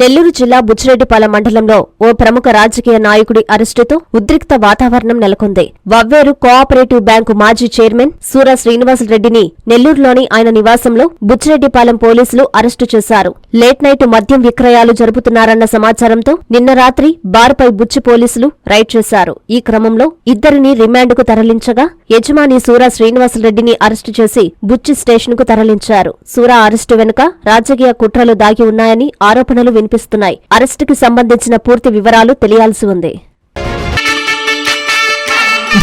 నెల్లూరు జిల్లా బుచ్చిరెడ్డిపాలెం మండలంలో ఓ ప్రముఖ రాజకీయ నాయకుడి అరెస్టుతో ఉద్రిక్త వాతావరణం నెలకొంది. వవ్వేరు కోఆపరేటివ్ బ్యాంకు మాజీ చైర్మన్ సూర శ్రీనివాసరెడ్డిని నెల్లూరులోని ఆయన నివాసంలో బుచ్చిరెడ్డిపాలెం పోలీసులు అరెస్టు చేశారు. లేట్ నైట్ మద్యం విక్రయాలు జరుపుతున్నారన్న సమాచారంతో నిన్న రాత్రి బార్పై బుచ్చి పోలీసులు రైడ్ చేశారు. ఈ క్రమంలో ఇద్దరిని రిమాండ్కు తరలించగా యజమాని సూర శ్రీనివాసరెడ్డిని అరెస్టు చేసి బుచ్చి స్టేషన్కు తరలించారు. సూర అరెస్టు వెనుక రాజకీయ కుట్రలు దాగి ఉన్నాయని ఆరోపణలు వినిపిస్తున్నాయి అరెస్టుకు సంబంధించిన పూర్తి వివరాలు తెలియాల్సి ఉంది.